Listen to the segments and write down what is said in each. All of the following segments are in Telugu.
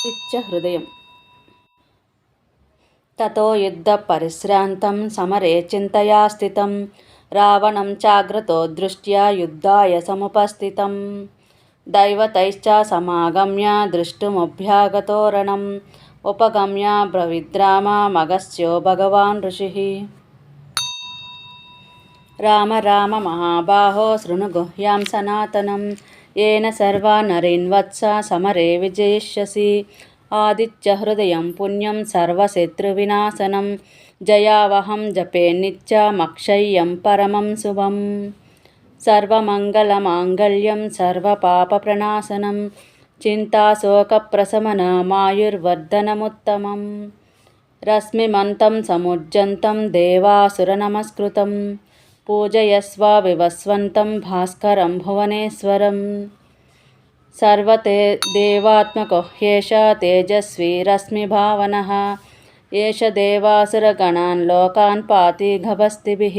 ఇత్య హృదయం తతో యుద్ధ పరిశ్రాంతం సమరే చింతయా స్థితం రావణం చాగ్రతో దృష్ట్యా యుద్ధాయ సముపస్థితం దైవతైశ్చ సమాగమ్య దృష్టుముభ్యాగతోరణం ఉపగమ్య బ్రవిద్రామ మగస్యో భగవాన్ ఋషి రామ రామ మహాబాహో శృణు గుహ్యాం సనాతనం ఏన సర్వానరేన్వత్స సమరే విజయిష్యసి ఆదిత్యహృదయం పుణ్యం సర్వశత్రువినాశనం జయావహం జపే నిత్యమక్షయ్యం పరమం శుభం సర్వమంగళమాంగళ్యం సర్వపాపప్రణాశనం చింతాశోకప్రశమనమాయుర్వర్ధనముత్తమం రశ్మిమంతం సముజ్జంతం దేవాసురనమస్కృతం పూజయస్వ వివస్వంతం భాస్కరం భువనేశ్వరం సర్వతే దేవాత్మకోహ్యేష తేజస్వీరశ్మిభావన ఏష దేవాసురగణాన్ లోకాన్ పాతి గభస్తిభిః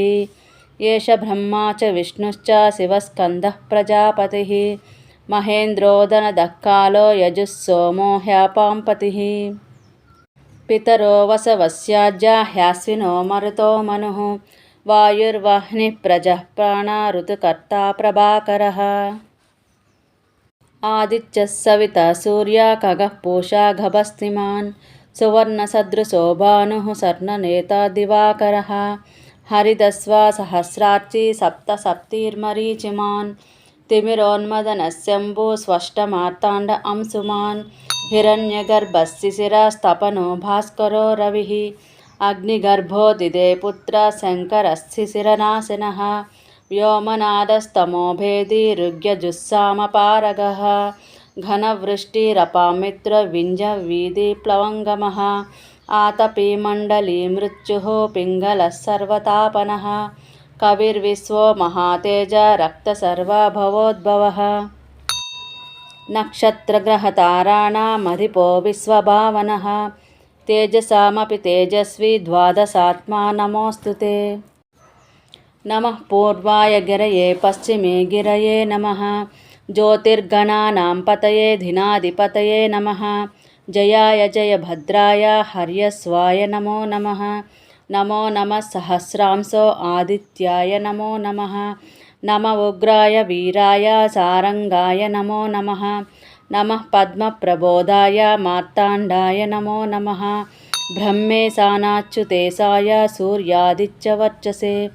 ఏష బ్రహ్మా చ విష్ణుశ్చ శివస్కందః ప్రజాపతిः మహేంద్రోదనదక్కాలో యజుస్సోమో హ్యాపాంపతిः పితరో వసవస్యాజ్యా హ్యాస్వినో మరుతో మనుః వాయుర్వహ్ని ప్రజః ప్రాణారుతుకర్తా ప్రభాకర ఆదిత్య సవిత సూర్య ఖగ పూషా గభస్తిమాన్ సువర్ణసదృశో భాను సర్ణనేత దివాకర హరిదస్వ సహస్రార్చి సప్త సప్తిర్మరీచిమాన్ తిమిరోన్మదనశంభు స్పష్టమార్తాండ అంశుమాన్ హిరణ్యగర్భశిశిరస్తపనో భాస్కరో రవి अंशुमान् हिरण्यगर्भशिशिरस्तपनो भास्करो रविः अग्निगर्भोदिदे पुत्र शङ्करशिशिरनाशिनः व्योमनादस्तमो भेदी ऋग्यजुस्सामपारगः घनवृष्टिरपामित्रविञ्जवीधिप्लवङ्गमः आतपीमण्डली मृत्युः पिङ्गलः सर्वतापनः कविर्विश्वो महातेज रक्तसर्वभवोद्भवः नक्षत्रग्रहताराणामधिपो विश्वभावनः తేజసామపి తేజస్వి ద్వాదశాత్మా నమోస్తు తే. నమ పూర్వాయ గిరయే పశ్చిమే గిరయే నమ జ్యోతిర్గణానాం పతయే ధినాధిపతయే నమ జయాయ జయ భద్రాయ హర్యస్వాయ నమో నమ నమో నమ సహస్రాంసో ఆదిత్యాయ నమో నమ నమ ఉగ్రాయ వీరాయ సారంగాయ నమో నమ నమ పద్మప్రబోధాయ మార్తాండాయ నమో నమ. బ్రహ్మే సానాచ్యుతేసాయ సూర్యాదిత్యవర్చసే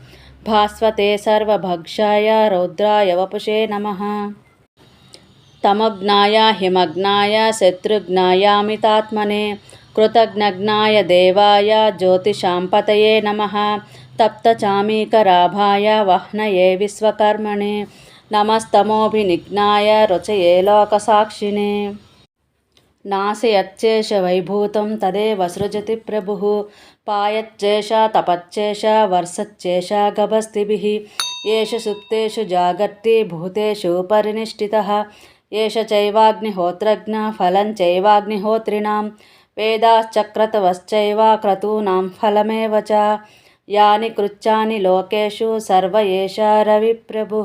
భాస్వతే సర్వభక్షాయ రౌద్రాయ వపుషే నమ. తమగ్నాయ హిమగ్నాయ శత్రుఘ్నాయామితాత్మనే. కృతజ్ఞజ్ఞాయ దేవాయ జ్యోతిషాంపతయే నమ. తప్తచామీకరాభాయ వహ్నయే విశ్వకర్మణే. నమస్తమోభినిఘ్నాయ రుచయే లోకసాక్షినే నాశయచ్చేష వైభూతం తదేవ సృజతి ప్రభు పాయచ్చేష తపచ్చేష వర్షచ్చేష గభస్తిభి ఏష సుప్తేషు జాగర్తి భూతేషు పరినిష్ఠిత ఏష చైవాగ్నిహోత్రజ్ఞ ఫలం చైవాగ్నిహోత్రిణాం వేదాశ్చక్రతవశ్చైవ క్రతూనాం ఫలమేవ చ యాని కృత్యాని లోకేషు సర్వ ఏషా రవిప్రభు.